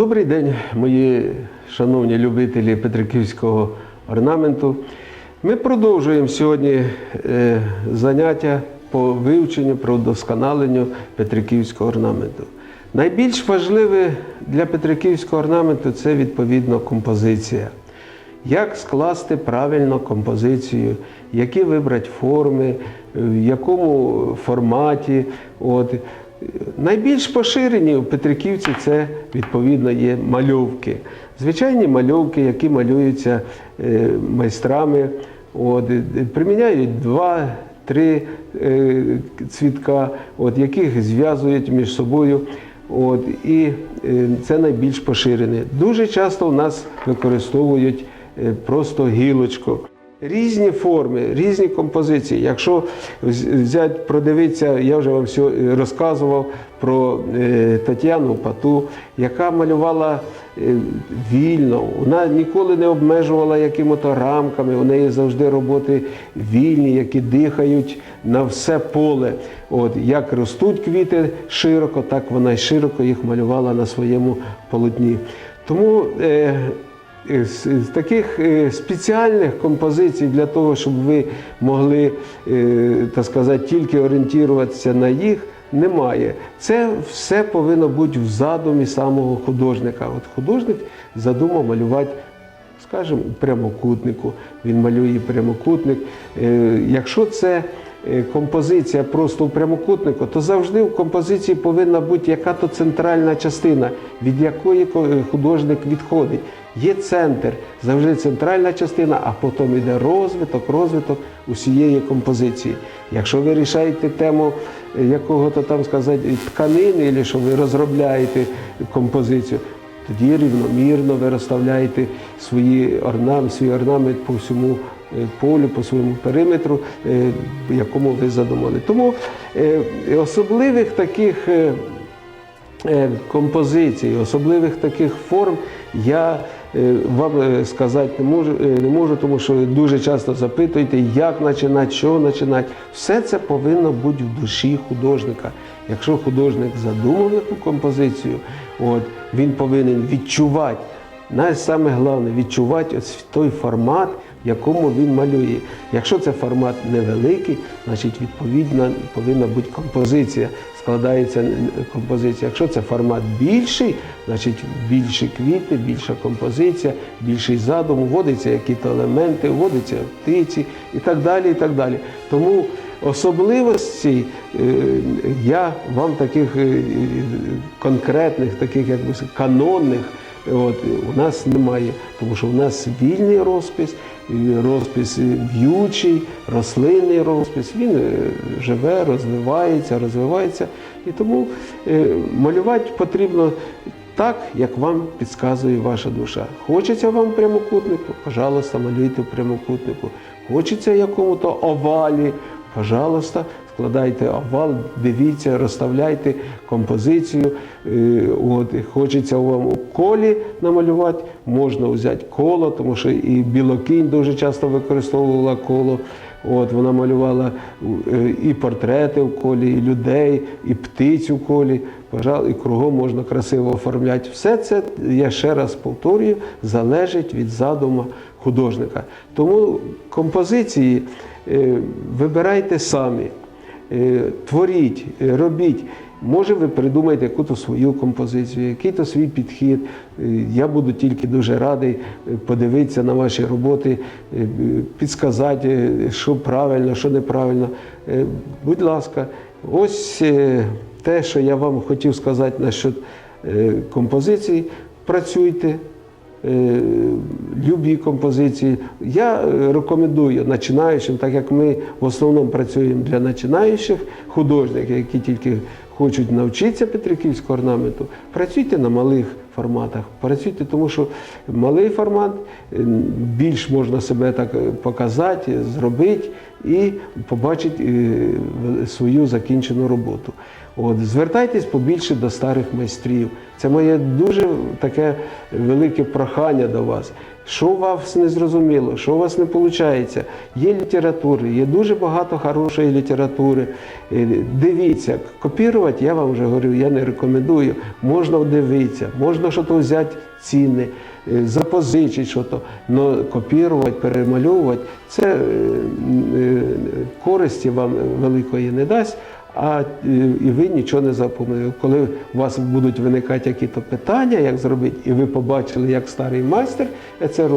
Добрий день, мої шановні любителі Петриківського орнаменту. Ми продовжуємо сьогодні е, заняття по вивченню, по вдосконаленню Петриківського орнаменту. Найбільш важливе для Петриківського орнаменту це відповідно композиція. Як скласти правильно композицію, які вибрати форми, в якому форматі. От. Найбільш поширені у Петриківці це відповідно є мальовки. Звичайні мальовки, які малюються е, майстрами, от, приміняють два. Три е, цвітка, от, яких зв'язують між собою. От, і е, це найбільш поширене. Дуже часто в нас використовують просто гілочку. Різні форми, різні композиції. Якщо вз- взяти, продивитися, я вже вам розказував про е, Тетяну Пату, яка малювала е, вільно, вона ніколи не обмежувала якими-то рамками, у неї завжди роботи вільні, які дихають на все поле. От, як ростуть квіти широко, так вона й широко їх малювала на своєму полотні. Тому е, таких е, спеціальних композицій для того, щоб ви могли, е, так сказати, тільки орієнтуватися на їх, немає. Це все повинно бути в задумі самого художника. От художник задумав малювати. Скажімо, прямокутнику, він малює прямокутник. Е, Якщо це композиція просто в прямокутнику, то завжди в композиції повинна бути яка-то центральна частина, від якої е, художник відходить. Є центр, завжди центральна частина, а потім йде розвиток, розвиток усієї композиції. Якщо ви рішаєте тему е, якого-то там сказати тканини, або що ви розробляєте композицію, тоді рівномірно ви розставляєте свої орнам, свій орнамент по всьому е, полю, по своєму периметру, е, якому ви задумали. Тому е, особливих таких е, е, композицій, особливих таких форм я е, вам е, сказати не можу, е, не можу, тому що дуже часто запитуєте, як починати, що починати. Все це повинно бути в душі художника. Якщо художник задумав яку композицію, от, він повинен відчувати. Найсаме головне відчувати ось той формат, якому він малює. Якщо це формат невеликий, значить відповідно повинна бути композиція. Складається композиція. Якщо це формат більший, значить більші квіти, більша композиція, більший задум, вводяться якісь елементи, вводяться птиці і так далі. і так далі. Тому особливостей е, я вам таких е, конкретних, таких якби канонних. От, у нас немає, тому що у нас вільний розпис, розпис в'ючий, рослинний розпис. Він е, живе, розвивається, розвивається. І тому е, малювати потрібно так, як вам підказує ваша душа. Хочеться вам прямокутнику, пожалуйста, малюйте в прямокутнику. Хочеться якому-то овалі, пожалуйста, складайте овал, дивіться, розставляйте композицію. Е, От, хочеться вам у колі намалювати, можна взяти коло, тому що і білокінь дуже часто використовувала коло. От, вона малювала е, і портрети в колі, і людей, і птиць у колі. Пожалуй, і кругом можна красиво оформляти. Все це, я ще раз повторюю, залежить від задуму художника. Тому композиції е, вибирайте самі. Е, творіть, е, робіть. Може, ви придумаєте якусь свою композицію, який-то свій підхід. Е, Я буду тільки дуже радий подивитися на ваші роботи, підсказати, що правильно, що неправильно. Будь ласка, ось те, що я вам хотів сказати насчет композицій. Працюйте, любі композиції. Я е, рекомендую починаючим, так як ми в основному працюємо для починаючих художників, які тільки хочуть навчитися Петриківського орнаменту, працюйте на малих форматах. Працюйте, тому що малий формат е, більш можна себе так е, показати, зробити і побачити е, свою закінчену роботу. От, звертайтесь побільше до старих майстрів. Це моє дуже таке велике прохання до вас, що у вас не зрозуміло, що у вас не виходить. Є літератури, є дуже багато хорошої літератури. Е, Дивіться, копірувати, я вам вже говорю, я не рекомендую. Можна дивитися, можна щось взяти цінне, е, запозичити щось, але копірувати, перемальовувати, це е, користі вам великої не дасть. А е, і ви нічого не запомнили. Коли у вас будуть виникати якісь питання, як зробити, і ви побачили, як старий майстер це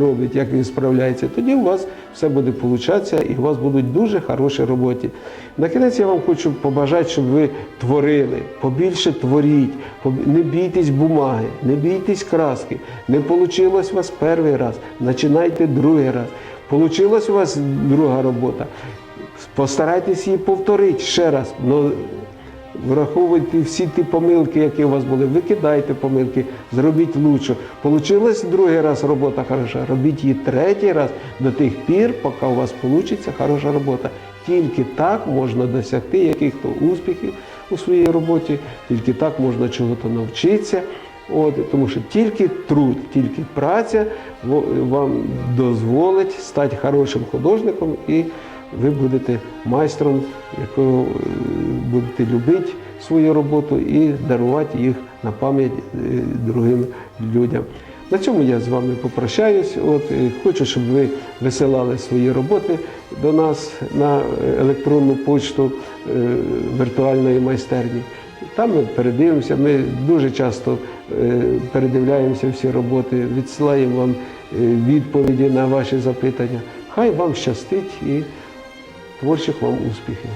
робить, як він справляється, тоді у вас все буде получатися і у вас будуть дуже хороші роботи. На кінець я вам хочу побажати, щоб ви творили, побільше творіть, не бійтесь бумаги, не бійтесь краски. Не вийшло у вас перший раз, починайте другий раз. Получилась у вас друга робота. Постарайтесь її повторити ще раз. Но враховуйте всі ті помилки, які у вас були. Викидайте помилки, зробіть лучше. Получилась другий раз робота хороша. Робіть її третій раз до тих пір, поки у вас вийде хороша робота. Тільки так можна досягти яких-то успіхів у своїй роботі, тільки так можна чого-то навчитися. От, тому що тільки труд, тільки праця вам дозволить стати хорошим художником і ви будете майстром, якого е, будете любити свою роботу і дарувати їх на пам'ять е, другим людям. На цьому я з вами попрощаюсь. От, е, хочу, щоб ви висилали свої роботи до нас на електронну почту віртуальної майстерні. Там ми передивимося. Ми дуже часто передивляємося всі роботи, відсилаємо вам відповіді на ваші запитання. Хай вам щастить і творчих вам успіхів.